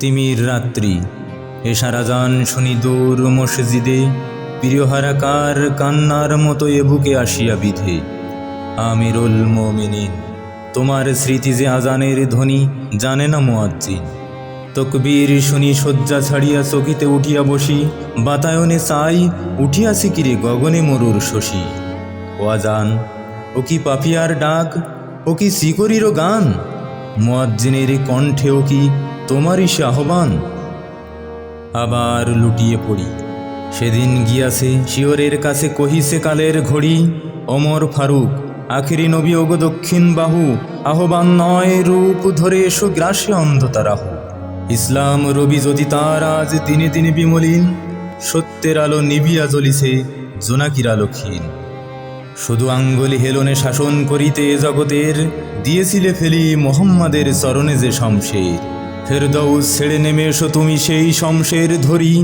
তিমির রাত্রি। এশারা যান শুনি দূর মসজিদে, প্রিয়হারাকার কান্নার মতো এ বুকে আসিয়া বিধে। আমিরুল মোমিনিন, তোমার স্মৃতি যে আজানের ধ্বনি, জানে না মোয়াজ্জিন। তকবীর শুনি শয্যা ছাড়িয়া চকিতে উঠিয়া বসি, বাতায়নে চাই, উঠিয়াছি কিরে গগনে মরুর শশী। ও আজান, ও কি পাপিয়ার ডাক, ও কি শিকরিরও গান? মোয়াজ্জিনের কণ্ঠে ও কি তোমারই সে আহ্বান আবার লুটিয়ে পড়ি। সেদিন গিয়াছে শিওরের কাছে কহিছে কালের ঘড়ি, অমর ফারুক, আখিরি নবী ওগো দক্ষিণ বাহু, আহ্বান নয় রূপ ধরে এসো গ্রাসে অন্ধতা রাহু ইসলাম রবি যদি তার আজ দিনে দিনে বিমলিন, সত্যের আলো নিবিয়া জ্বলিছে জোনাকির আলো ক্ষীণ। শুধু আঙ্গুলি হেলনে শাসন করিতে জগতের, দিয়েছিলে ফেলি মোহাম্মদের চরণে যে শমশের। ফেরদৌস ছেড়ে নেমে এসো তুমি সেই শমশের ধরি,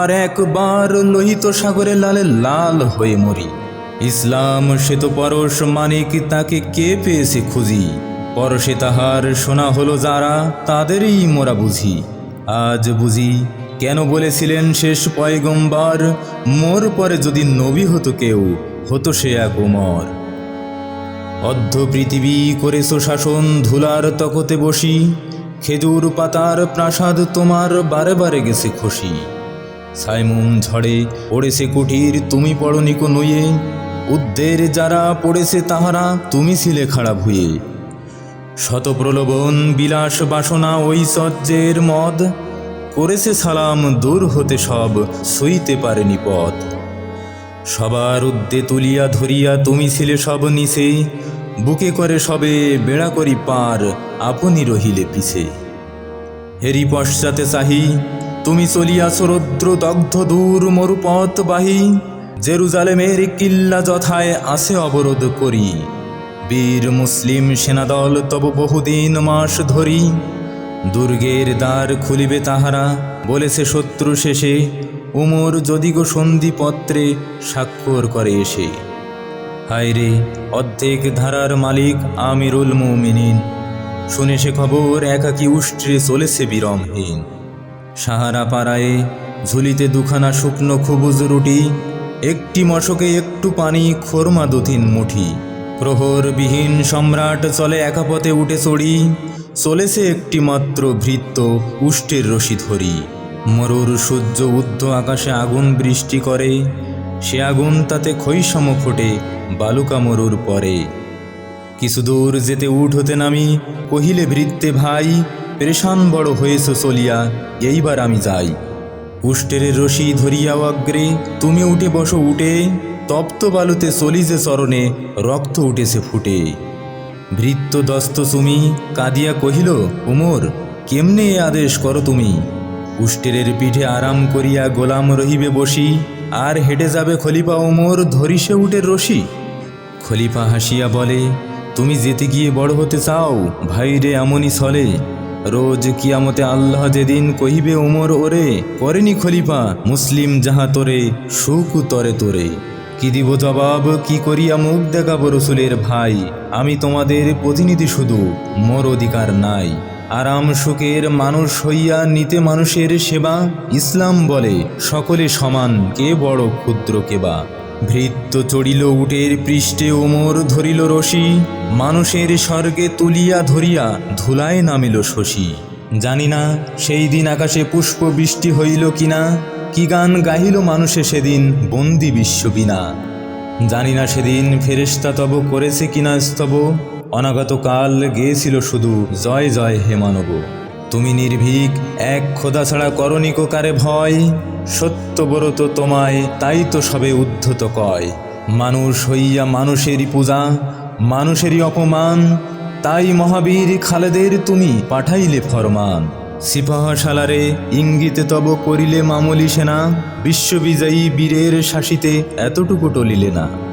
আর একবার লোহিত সাগরে লালে লাল হয়ে মরি। ইসলাম সে তো পরশ মানিক তাকে কে পেয়েছে খুঁজি? পরশে তাহার শোনা হলো যারা, তাদেরই মোরা বুঝি। আজ বুঝি, কেন বলেছিলেন শেষ পয়গম্বর, মোর পরে যদি নবী হতো কেউ, হতো সে এক উমর। অর্ধ পৃথিবী করেছ শাসন, ধুলার তকতে বসি খেজুর পাতার প্রাসাদ তোমার বারে বারে গেছে খুশি। সাইমুম ঝড়ে পড়েছে কুটির, তুমি পড়নিকো নুয়ে উদ্দের যারা পড়েছে তাহারা, তুমি ছিলে খাড়া ভুয়ে শত প্রলোভন বিলাস বাসনা ঐশ্বর্যের মদ। করেছে সালাম, দূর হতে সব, সইতে পারেনি পথ। সবার উদ্দে তুলিয়া ধরিয়া তুমি ছিলে সব নিচে। বুকে করে সবে বেড়া করি পার, আপনি রহিলে পিছে। হেরি পশ্চাতে চাহি, তুমি চলিয়াছ রৌদ্র দগ্ধ দূর মরুপথ বাহি, জেরুজালেমের কিল্লা যথায় আসে অবরোধ করি। বীর মুসলিম সেনাদল তব বহুদিন মাস ধরি, দুর্গের দ্বার খুলিবে তাহারা, বলেছে শত্রু শেষে, উমর যদি গো সন্ধিপত্রে স্বাক্ষর করে এসে। হায় রে অর্ধেক ধারার মালিক আমিরুল মুমিনিন। শুনে সে খবর একাকি উষ্ট্রে চলেছে বিরমহীন। সাহারা পাড়ায় ঝুলিতে দুখানা শুকনো খুবুজ রুটি, একটি মশকে একটু পানি, খোরমা দুতিন মুঠি। প্রহরবিহীন সম্রাট চলে একাপথে উঠে চড়ি, চলেছে একটি মাত্র ভৃত্য উষ্টের রশি ধরি। মরুর সূর্য উদ্ধ আকাশে আগুন বৃষ্টি করে সে আগুন তাতে ক্ষৈসম ফোটে, বালুকা মরুর পরে। কিছু দূর যেতে উঠ হতে নামি, কহিলে বৃত্তে ভাই, পেরেশান বড় হয়েছ চলিয়া, এইবার আমি যাই। উষ্টের রশি ধরিয়া অগ্রে, তুমি উঠে বসো উঠে, তপ্ত বালুতে চলি যে চরণে, রক্ত উঠেছে ফুটে। ভৃত্য দস্ত তুমি কাঁদিয়া কহিল উমর কেমনে এ আদেশ করো তুমি? উষ্টেরের পিঠে আরাম করিয়া গোলাম রহিবে বসি আর হেঁটে যাবে খলিফা ওমর ধরিসে উঠে রশি। খলিফা হাসিয়া বলে, তুমি যেতে গিয়ে বড় হতে চাও, ভাই রে এমনই চলে রোজ কিয়ামতে আল্লাহ যেদিন কহিবে ওমর, ওরে করেনি খলিফা, মুসলিম যাহা তোরে, সুখ তরে তোরে। কি দিব জবাব, কি করিয়া মুখ দেখাবো রসুলের ভাই? আমি তোমাদের প্রতিনিধি শুধু, মোর অধিকার নাই। আরাম সুখের মানুষ হইয়া নিতে মানুষের সেবা। ইসলাম বলে, সকলে সমান, কে বড় ক্ষুদ্র কেবা ভৃত্য চড়িল উটের পৃষ্ঠে ওমর ধরিল রশি। মানুষের স্বর্গে তুলিয়া ধরিয়া ধুলায় নামিল শশী। জানি না, সেই দিন আকাশে পুষ্প বৃষ্টি হইল কিনা। কি গান গাহিল মানুষে সেদিন, বন্দি বিশ্ববিনা জানি না সেদিন ফেরেশতা তব করেছে কিনা স্তব। অনাগত কাল শুধু, জয় জয় হে মানব। তুমি নির্ভীক, এক খোদা ছাড়া করণিক কারে ভয়। সত্যব্রত তোমায়, তাই তো সবে উদ্ধত কয়। মানুষ হইয়া মানুষেরই পূজা, মানুষেরই অপমান। তাই মহাবীর খালেদের তুমি পাঠাইলে ফরমান। সিপাহশালারে ইঙ্গিতে তব করিলে মামলি সেনা। বিশ্ববিজয়ী বীরের শাসিতে এতটুকু টলিলে না।